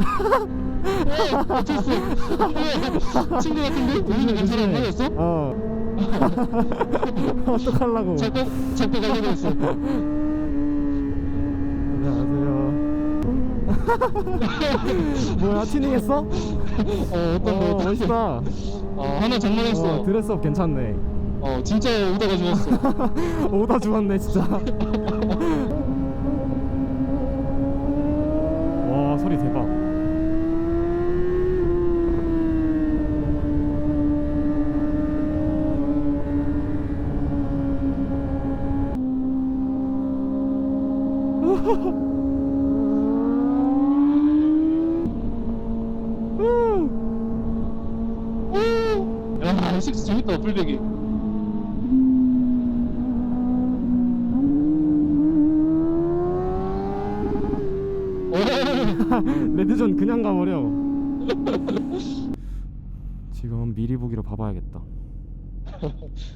어, 어땠어? 뭐야? 친구 같은데? 우리는 그 사람 맞았어? 어 어떡하려고 잡고 잡고 가려고 했어. 안녕하세요 뭐야 튜닝했어? 어 어떤 어 거? 멋있다 어 하나 장만했어. 어, 드레스업 괜찮네 어 진짜 오다가 죽었어. 오다 죽었네 진짜 와 소리 대박 야 재밌다. 오. 레드존 그냥 가버려 지금 미리 보기로 봐봐야겠다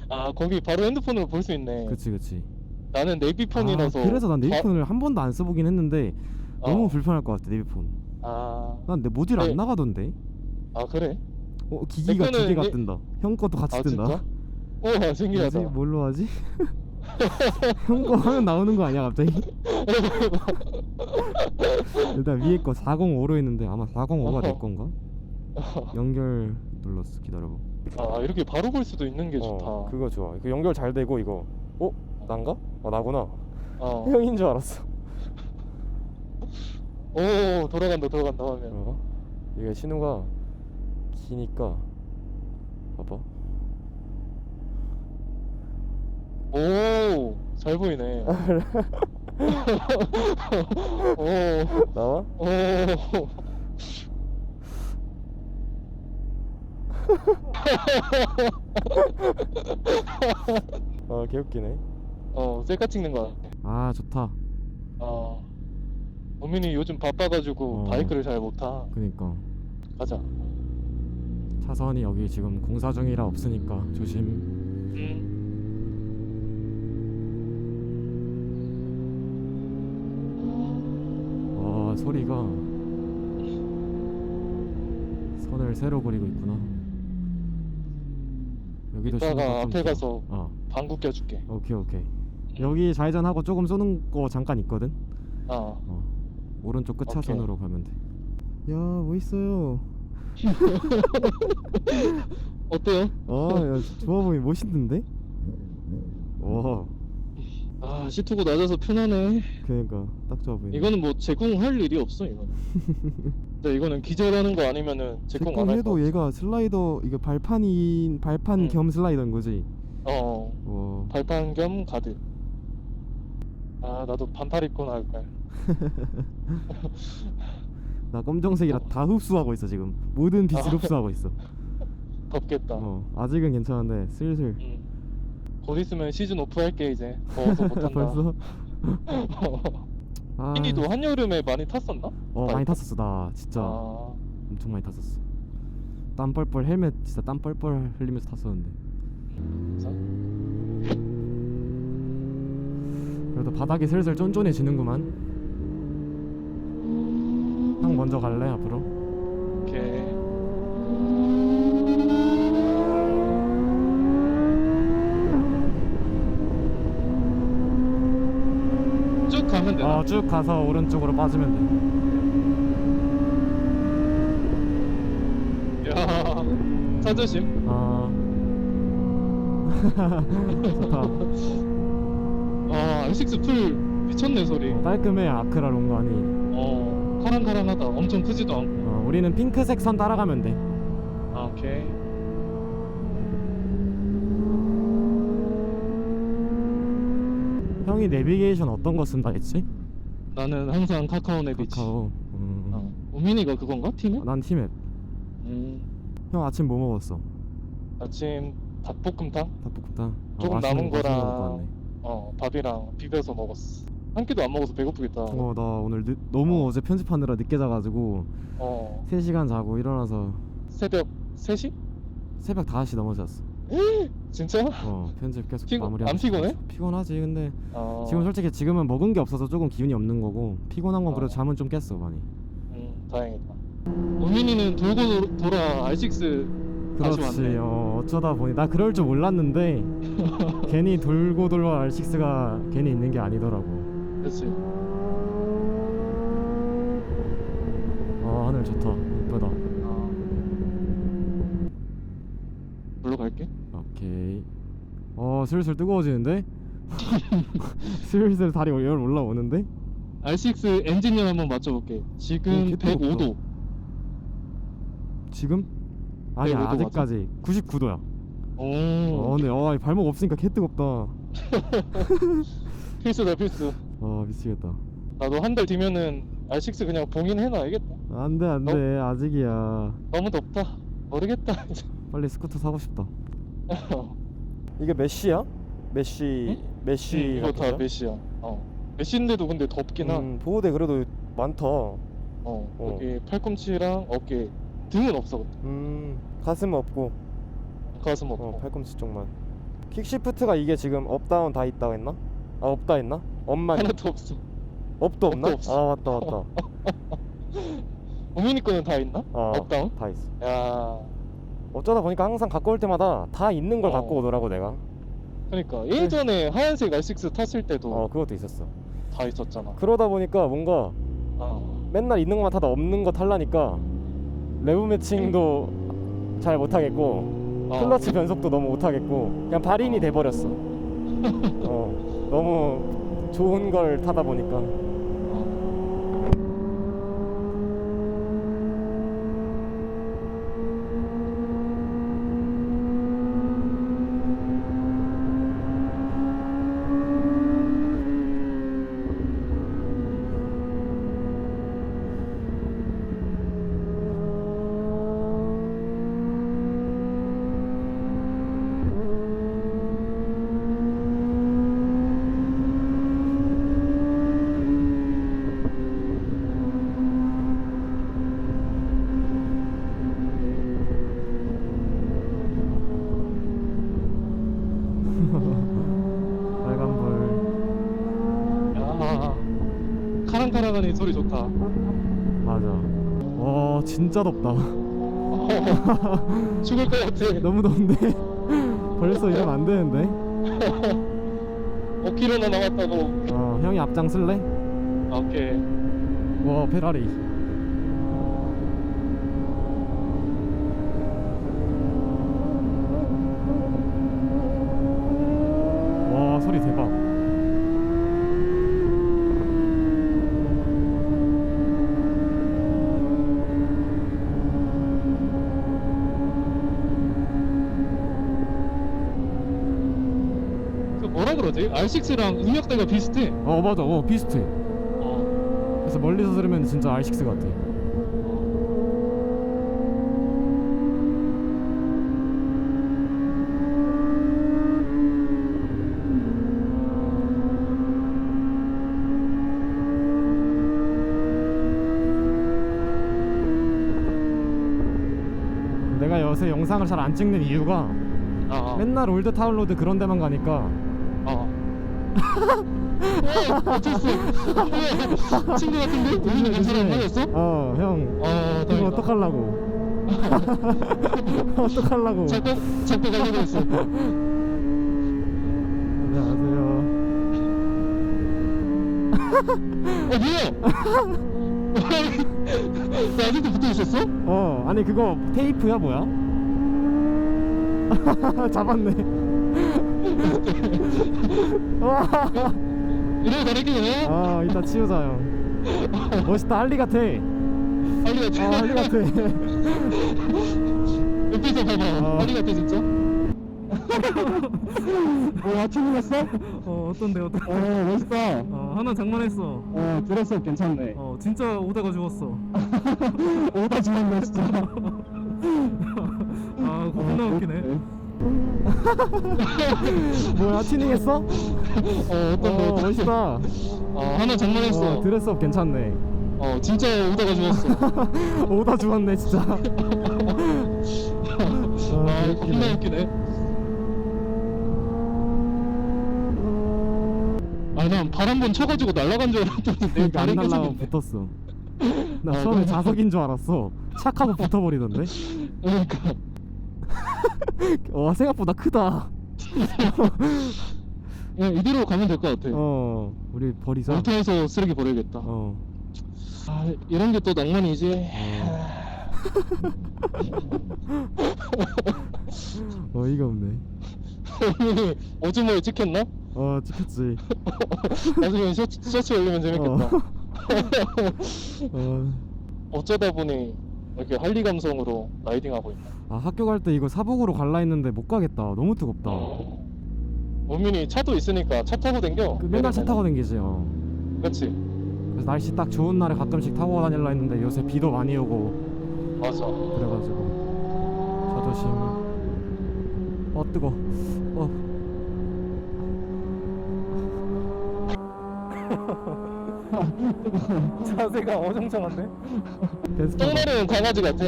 아 거기 바로 핸드폰으로 볼 수 있네. 그치 그치 나는 네비폰이라서. 아, 그래서 난 바- 네비폰을 한 번도 안 써보긴 했는데 너무 어. 불편할 것 같아 네비폰 아, 난 내 모듈 네. 안 나가던데 아 그래? 어 기기가 내두 개가 네- 뜬다 형 것도 같이 아 뜬다 진짜? 우와 신기하다. 뭐지? 뭘로 하지? 형 거 하면 나오는 거 아니야 갑자기? 일단 위에 거 405로 했는데 아마 405가 내 건가? 연결 눌렀어 기다려봐 아 이렇게 바로 볼 수도 있는 게 좋다. 어, 그거 좋아 그 연결 잘 되고 이거 어? 난가? 아 나구나 어. 형인 줄 알았어 오 돌아간다 돌아간다 하면. 어? 이게 신호가 기니까 봐봐 오잘 보이네. 오. 나와? 오. 아 개웃기네 어 셀카 찍는 거 같아. 아 좋다 어. 범민이 요즘 바빠가지고 어. 바이크를 잘 못 타. 그니까 가자. 차선이 여기 지금 공사 중이라 없으니까 조심 음. 와 소리가 선을 새로 그리고 있구나 여기도 이따가 좀 앞에 길어. 가서 어 방구 껴줄게. 오케이 오케이 여기 좌회전하고 조금 쏘는 거 잠깐 있거든 어. 어 오른쪽 끝 오케이. 차선으로 가면 돼야 멋있어요 어때요? 아야 좋아 보이 멋있는데 와 아 시트고 낮아서 편하네. 그러니까 딱 좋아 보이네 이거는 뭐 제공할 일이 없어 이거는. 근데 이거는 기절하는 거 아니면은 제공 안할 거. 제공해도 얘가 슬라이더 이거 발판이 발판 응. 겸 슬라이더인 거지 어. 와 발판 겸 가드. 아 나도 반팔 입고 나올 거야. 나 검정색이라 다 흡수하고 있어 지금 모든 빛을 아. 흡수하고 있어 덥겠다. 어 아직은 괜찮은데 슬슬 음. 곧 있으면 시즌 오프 할게 이제. 더워서 못 한다. 벌써 아, 희니도 한여름에 많이 탔었나? 어 많이? 탔었어 나 진짜 아. 엄청 많이 탔었어 땀 뻘뻘 헬멧 진짜 땀 뻘뻘 흘리면서 탔었는데 그래서? 그래도 바닥이 슬슬 쫀쫀해지는구만 형 먼저 갈래 앞으로? 오케이. 쭉 가면 되나? 어 쭉 가서 오른쪽으로 빠지면 돼 야, 차조심. 아 좋다 아, R6 풀 미쳤네 소리. 어, 깔끔해 아크라 롱관이 어, 카랑카랑하다. 엄청 크지도 않고. 어, 우리는 핑크색 선 따라가면 돼 아, 오케이. 형이 내비게이션 어떤 거 쓴다 했지? 나는 항상 카카오 내비치. 카카오 음. 어. 우민이가 그건가? 팀에? 난 팀앱 음, 형 아침 뭐 먹었어? 아침 닭볶음탕? 닭볶음탕 아, 조금 맛있는 남은 거, 맛있는 거 왔네. 어, 밥이랑 비벼서 먹었어. 한 끼도 안 먹어서 배고프겠다. 어, 나 오늘 늦, 너무 어. 어. 제 편집하느라 늦게 자가지고 어, 3시간 자고 일어나서 새벽 3시? 새벽 5시 넘어서 잤어 진짜? 어 편집 계속 피곤- 마무리하고 안 피곤해? 싶어가지고. 피곤하지 근데 어, 지금 솔직히 지금은 먹은 게 없어서 조금 기운이 없는 거고 피곤한 건 그래도 어. 잠은 좀 깼어 많이 음, 다행이다. 우민이는 돌고 도- 돌아 R6 다시 그렇지 왔네. 어, 어쩌다 보니 나 그럴 줄 몰랐는데 괜히 돌고 돌아 R6가 괜히 있는 게 아니더라고 그렇지. 아 하늘 좋다 이쁘다 아. 물로 갈게. 오케이 어 슬슬 뜨거워지는데? 슬슬 다리 열 올라오는데? R6 엔진열 한번 맞춰볼게. 지금 오, 개 뜨겁다. 105도. 지금? 아니야 105도 맞아? 아직까지 99도야 오. 어 근데 어 발목 없으니까 개 뜨겁다 필수다 필수. 아 미치겠다 나도 한 달 뒤면은 R6 그냥 봉인해놔야겠다. 안돼 안돼 아직이야 너무 덥다. 모르겠다. 빨리 스쿠터 사고 싶다 이게 메시야? 메시 메시 응, 이거 다 메시야. 어. 메시인데도 근데 덥긴 한. 음, 보호대 그래도 많다 어. 어. 여기 팔꿈치랑 어깨 등은 없어. 음 가슴 없고 가슴 어 없고. 팔꿈치 쪽만 킥시프트가 이게 지금 업다운 다 있다고 했나? 아 없다 했나? 업만 하나도 없어. 업도 없나? 업도 없어. 아 맞다 맞다 우민이 거는 다 있나? 아, 업다운? 다 있어 야. 어쩌다 보니까 항상 갖고 올 때마다 다 있는 걸 어. 갖고 오더라고 내가 그러니까 예전에 하얀색 R6 탔을 때도 어 그것도 있었어 다 있었잖아. 그러다 보니까 뭔가 어. 맨날 있는 것만 타다 없는 거 탈라니까 레브 매칭도 잘 못하겠고 어. 클러치 변속도 너무 못하겠고 그냥 발인이 돼버렸어 어 너무 좋은 걸 타다 보니까 어. 빨간불 야. 카랑카랑하니 소리 좋다. 맞아 와 진짜 덥다 죽을 것 같아. 너무 더운데 벌써 이러면 안 되는데 5km나 남았다고. 어 형이 앞장 쓸래? 오케이. 와 페라리 R6랑 음역대가 비슷해. 어 맞아 어 비슷해 어. 그래서 멀리서 들으면 진짜 R6 같아 내가 요새 영상을 잘 안 찍는 이유가 어. 맨날 올드 타운로드 그런 데만 가니까 어. 어, 어땠어? 어, 친구 같은데? 우리는 괜찮아 보였어? 어, 형. 어, 이거 다행이다. 어떡하려고? 어떡하려고? 자꾸 자꾸 가려고 했어. 안녕하세요. 어 뭐야? 나 아직도 붙어 있었어? 어, 아니 그거 테이프야 뭐야? 잡았네. 와. 이러고 다니기네. 아, 이따 치우자 형. 멋있다, 할리 같아. 빨리 아, 같아. 할리 같아. 옆에서 봐봐. 어. 빨리 같아 진짜. 어, 아침 일었어? 어, 어떤데, 어떤? 어, 멋있다. 어, 하나 장만했어. 어, 드레스업 괜찮네. 어, 진짜 오다가 죽었어. 오다 죽었네, 진짜. 아, 겁나 웃기네. 뭐야, 튜닝했어? 어 어떤 어, 거? 멋있다. 어 하나 장만했어. 어, 드레스업 괜찮네. 어 진짜 오다가 죽었어. 오다 죽었네 진짜. 아 아, 겁나 웃기네. 아난 발한번 쳐가지고 날아간 줄 알았더니 내 그러니까 안 다리 날라가 깨졌는데. 붙었어. 나 아, 처음에 그래? 자석인 줄 알았어 착하고 붙어버리던데 그러니까 와 생각보다 크다 그냥 이대로 가면 될 것 같아. 어 우리 버리자 원터에서 쓰레기 버려야겠다. 어 아 이런 게 또 낭만이지. 어이가 없네 오즈모에 찍혔나? 어 찍혔지 나중에 셔츠, 셔츠 올리면 재밌겠다. 어. 어쩌다 보니 이렇게 할리 감성으로 라이딩하고 있네. 아 학교 갈 때 이거 사복으로 갈라 했는데 못 가겠다 너무 뜨겁다 원민이 차도 있으니까 차 타고 댕겨. 그 맨날 차 타고 댕기지 어. 그렇지. 그래서 날씨 딱 좋은 날에 가끔씩 타고 다닐라 했는데 요새 비도 많이 오고 맞아. 그래가지고 차 조심 어 뜨거 어 자세가 어정쩡한데? 똥마리는 강아지 같아.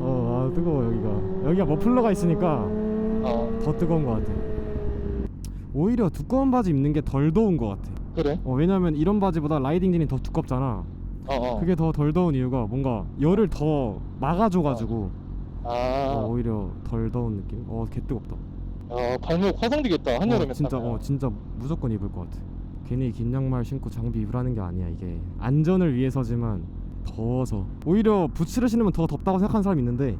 어아 뜨거워 여기가 여기가 머플러가 있으니까 어 더 뜨거운 것 같아 오히려 두꺼운 바지 입는 게 덜 더운 것 같아 그래? 어 왜냐면 이런 바지보다 라이딩 진이 더 두껍잖아 어 어. 그게 더 덜 더운 이유가 뭔가 열을 더 막아줘가지고 아. 어, 오히려 덜 더운 느낌? 어 개 뜨겁다 야 발목 화상되겠다 한여름에 어, 진짜 타면. 어 진짜 무조건 입을 것 같아 괜히 긴 양말 신고 장비 입으라는 게 아니야 이게 안전을 위해서지만 더워서 오히려 부츠를 신으면 더 덥다고 생각하는 사람이 있는데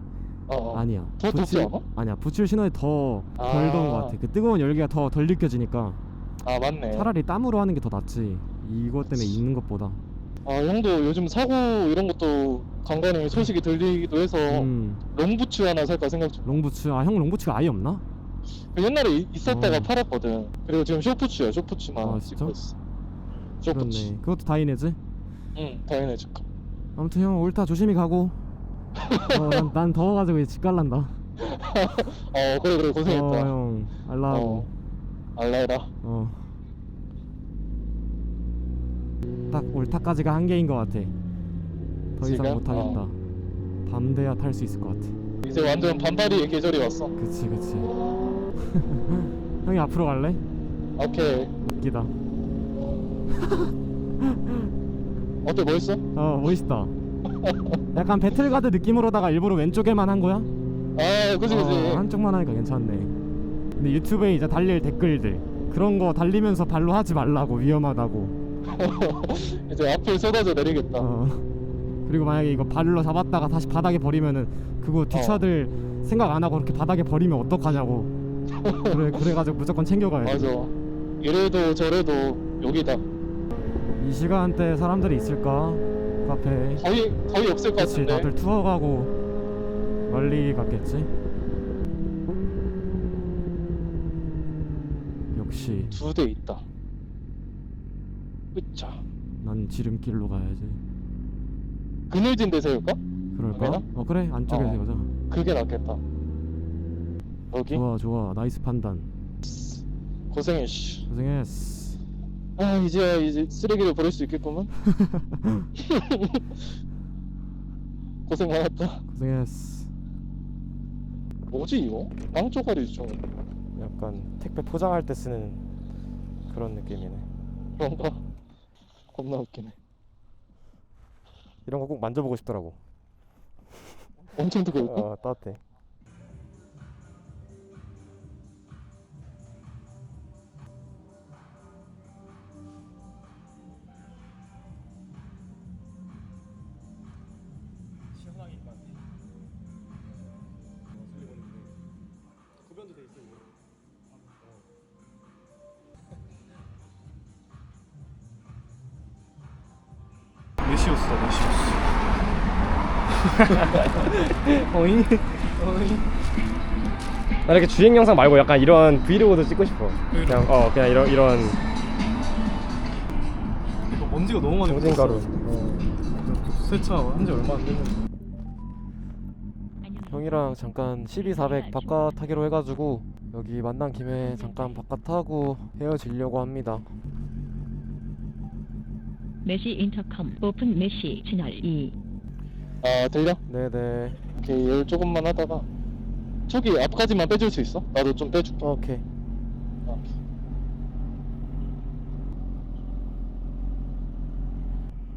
어, 어. 아니야 더 덥지 않아? 아니야 부츠를 신어야 더덜 아. 더운 것 같아 그 뜨거운 열기가 더 덜 느껴지니까 아 맞네. 차라리 땀으로 하는 게 더 낫지 이것 때문에 입는 것보다 아 형도 요즘 사고 이런 것도 간간히 소식이 들리기도 해서 음 롱부츠 하나 살까 생각 중. 롱부츠 아 형 롱부츠가 아예 없나? 그 옛날에 이- 있었다가 어. 팔았거든. 그리고 지금 쇼푸츠야 쇼푸츠만 아, 진짜? 찍고 있어. 쇼푸츠. 그렇네 그것도 다이네즈 응 당연하지. 아무튼 형 옳다 조심히 가고 어, 난, 난 더워가지고 이제 집 갈란다 어 그래 그래 고생했다. 어형 알라하고 어. 알라해라. 어. 딱 옳다까지가 한계인 것 같아 더 이상 지금? 못 하겠다 어. 밤 돼야 탈 수 있을 것 같아 이제 완전 반팔이의 계절이 왔어. 그치 그치 형이 앞으로 갈래? 오케이. 웃기다 어때 멋있어? 어 멋있다 약간 배틀가드 느낌으로다가 일부러 왼쪽에만 한 거야? 아 그지 그지. 어, 한쪽만 하니까 괜찮네. 근데 유튜브에 이제 달릴 댓글들 그런 거 달리면서 발로 하지 말라고 위험하다고. 이제 앞을 쏟아져 내리겠다. 어. 그리고 만약에 이거 발로 잡았다가 다시 바닥에 버리면은 그거 뒷차들 생각 안 하고 그렇게 바닥에 버리면 어떡하냐고. 그래 그래가지고 무조건 챙겨가야 돼. 맞아. 이래도 저래도 여기다. 이 시간대 사람들이 있을까? 카페. 거의 거의 없을 것 그렇지 같은데. 다들 투어 가고 멀리 갔겠지. 역시 두 대 있다. 으짜. 난 지름길로 가야지. 그늘진 데 세울까? 그럴까? 되나? 어 그래 안쪽에 어. 세우자. 그게 낫겠다. 여기 좋아 좋아 나이스 판단. 고생해 씨. 고생했어. 아 이제야 이제 쓰레기를 버릴 수 있겠구만. 고생 많았다. 고생했어. 뭐지 이거? 빵 쪼가리 좀 약간 택배 포장할 때 쓰는 그런 느낌이네. 그런가? 겁나 웃기네. 이런 거 꼭 만져보고 싶더라고. 엄청 뜨거울까? 어 따뜻해. 메시오스다 메시오스. 어이 어이. 나 이렇게 주행 영상 말고 약간 이런 브이로그도 찍고 싶어. 그냥 어 그냥 이런 이런 이거 먼지가 너무 많이 정진 가루. 세차 한지 얼마 안 됐는데. 형이랑 잠깐 12400 바깥 타기로 해가지고 여기 만난 김에 잠깐 바깥 타고 헤어지려고 합니다. 메시 인터컴 오픈 메시 채널 2 아 들려? 네네. 오케이 열 조금만 하다가 저기 앞까지만 빼줄 수 있어? 나도 좀 빼줄게. 오케이. 아.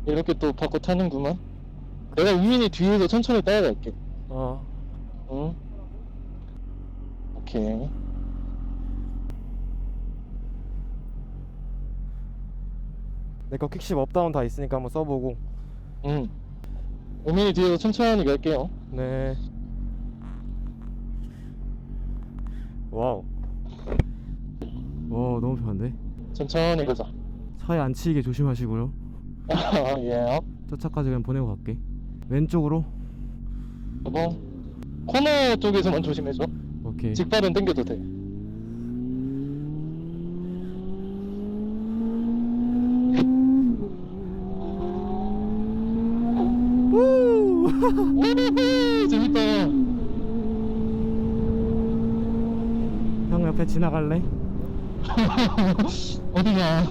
이렇게 또 바꿔 타는구만. 내가 우민이 뒤에서 천천히 따라갈게. 어 응? 오케이. 내거 퀵십 업다운 다 있으니까 한번 써보고 응. 우민이 뒤에서 천천히 갈게요. 네 와우 와 너무 편한데 천천히 가자. 차에 안 치이게 조심하시고요 아, 예. 저 차까지 그냥 보내고 갈게 왼쪽으로 여보. 코너 쪽에서만 조심해줘. 오케이 직발은 당겨도 돼. 재밌다. 형 옆에 지나갈래? 어디가?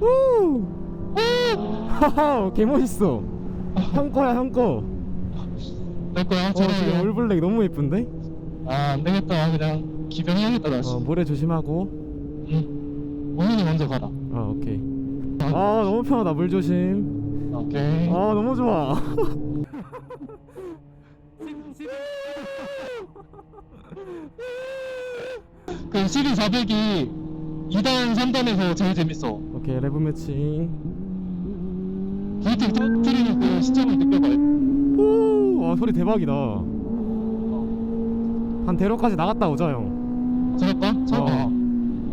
우! 하하 개 멋있어 형 거야 형 거 내 거야? 어. 지금 올블랙 너무 예쁜데? 아, 안 되겠다. 그냥 기병해야겠다, 다시. 어, 모래 조심하고 응. 우민이 먼저 가라. 아 오케이 아 너무 편하다 물 조심 오케이. 아 너무 좋아 그 시리 400이 2단, 3단에서 제일 재밌어. 오케이 레브 매칭 불틱 터트리는 그 시점을 느껴봐. 오, 와 소리 대박이다 한 대로까지 나갔다 오자 형 저럴까? 저, 어. 어.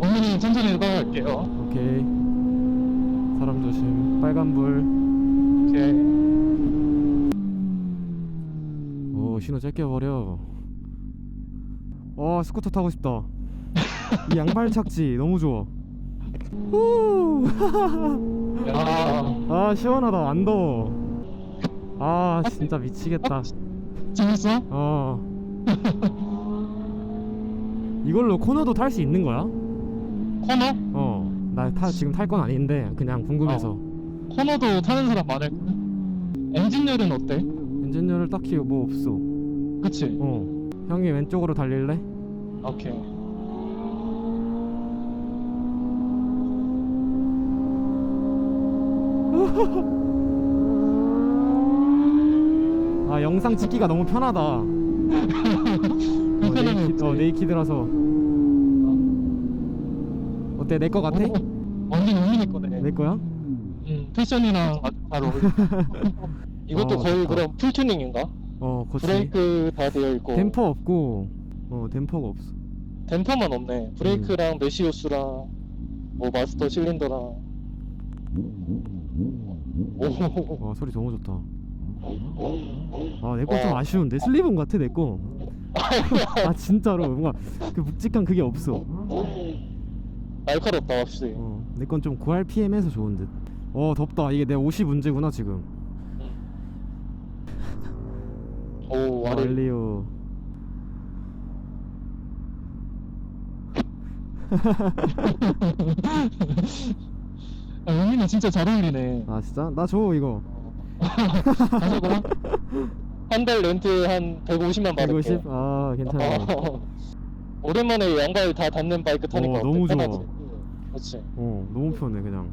우민이 천천히 가갈게요. 오케이 사람 조심 빨간 불 오케이. 오 신호 짧게 버려. 어 스쿠터 타고 싶다. 이 양발 착지 너무 좋아. 후. 야, 아 시원하다. 안 더워. 아 진짜 미치겠다. 재밌어? 어. 이걸로 코너도 탈 수 있는 거야? 코너? 어나 타 지금 탈 건 아닌데 그냥 궁금해서 코너도 타는 사람 많을 거야. 엔진열은 어때? 엔진열을 딱히 뭐 없어 그치? 어 형이 왼쪽으로 달릴래? 오케이. 아 영상 찍기가 너무 편하다 어, 불편함이 네이키. 어, 네이키드라서 어때 내 거 같아? 완전 우민이 거네. 내 거야? 음, 패션이랑 아주 잘 어울려. 이것도 어, 거의 좋다. 그럼 풀 튜닝인가? 어 그치 브레이크 다 되어 있고 댐퍼 없고 어 댐퍼가 없어 댐퍼만 없네. 브레이크랑 메시오스랑 뭐 마스터 실린더랑 오. 와 소리 너무 좋다 아 내 거 좀 와. 아쉬운데 슬리븐 같아 내 거 아 진짜로 뭔가 그 묵직한 그게 없어 날카롭다 확실히. 어, 내 건 좀 9rpm에서 좋은 듯. 어 덥다. 이게 내 옷이 문제구나 지금. 오 아래. 알리오. 아, 우민이 진짜 잘 어울리네. 아 진짜? 나 줘 이거. 가져가. 한달 렌트 한 150만 받을게. 150? 아 괜찮아. 어. 오랜만에 양발 다 닿는 바이크 타니까 어? 너무 좋아. 그렇지. 어 너무 편해 그냥.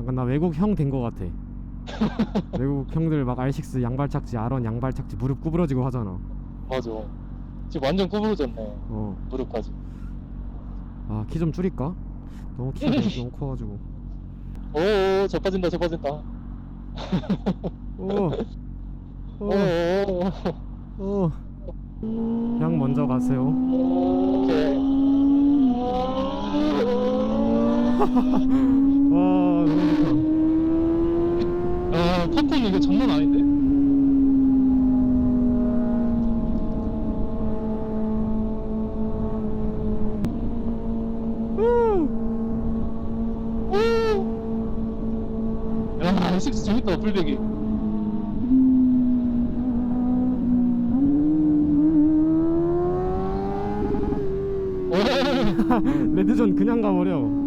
약간 나 외국 형 된 거 같아. 외국 형들 막 R6 양발 착지, R1 양발 착지 무릎 구부러지고 하잖아. 맞아. 지금 완전 구부러졌네. 어. 무릎까지. 아 키 좀 줄일까? 너무 키가 너무, 커가지고. 오오 저 빠진다 저 빠진다. 오. 오. 오오오. 오. 형 먼저 가세요. 오케이. 와 너무 좋다. 아 팝콘 이거 장난 아닌데? 야, 식스 재밌다, 풀베기. 오, 레드존 그냥 가버려.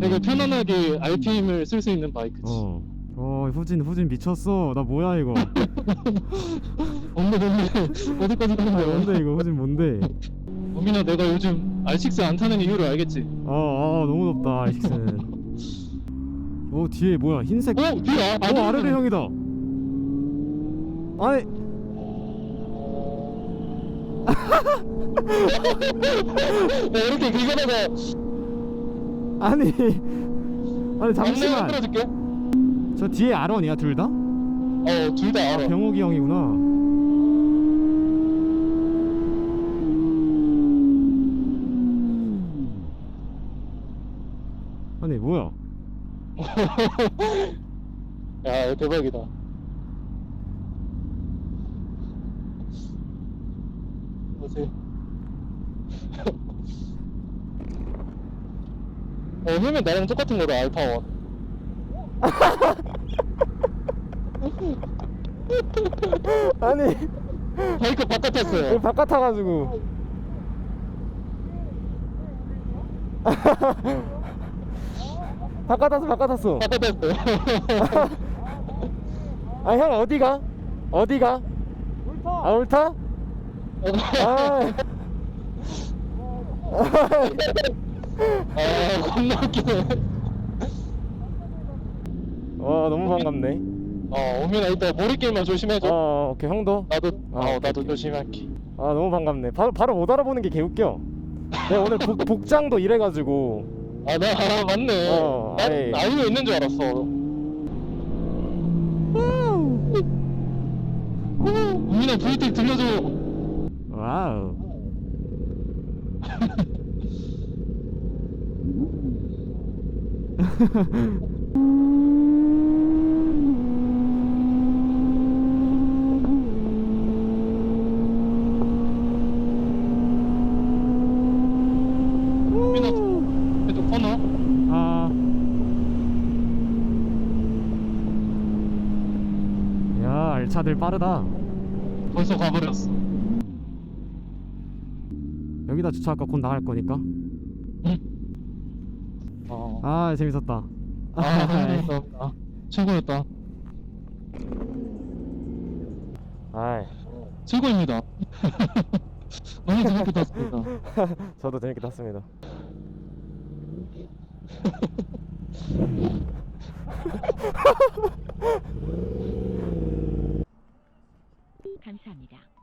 되게 편안하게 RPM을 쓸 수 있는 바이크지. 어. 어 후진 후진 미쳤어. 나 뭐야 이거. 뭔데, 뭔데, 어디까지 가는 거야? 뭔데 이거 후진 뭔데? 우민아, 내가 요즘 R6 안 타는 이유를 알겠지? 아, 아 너무 덥다 R6는. 어 뒤에 뭐야 흰색 어 뒤에 아, 어 아르레 형이다 아니 네, 이렇게 길게다가 아니 아니 잠시만. 끌어줄게 저 뒤에 아론이야 둘 다? 어 둘 다 알아 병욱이 형이구나. 아니 뭐야? 야 대박이다. 보세요 어 헬멧 나랑 똑같은 거다 알파원. 아니. 바이크 바깥 탔어요. 바깥 타가지고. 바깥 탔어 바깥 탔어. 바깥 탔어요. 아 형 어디가? 어디가? 아 옳다? 아. 아 겁나 웃기네 와 너무 반갑네. 어 오민아 이따 머리게임만 조심해줘. 어 오케이 형도? 나도 아, 어 오케이, 나도 오케이. 조심할게. 아 너무 반갑네. 바로 바로 못 알아보는 게 개웃겨. 내가 오늘 복, 복장도 이래가지고. 아 나 아, 맞네. 어, 난 아이. 있는 줄 알았어. 우민아 브이텍 들려줘. 와우 코너? 아. 야 알차들 빠르다. 벌써 가버렸어. 여기다 주차할까? 곧 나갈 거니까? 어. 아 재밌었다 아, 감사합니다. 최고였다. 아이 최고입니다. 너무 재밌게 탔습니다. 저도 재밌게 탔습니다 감사합니다.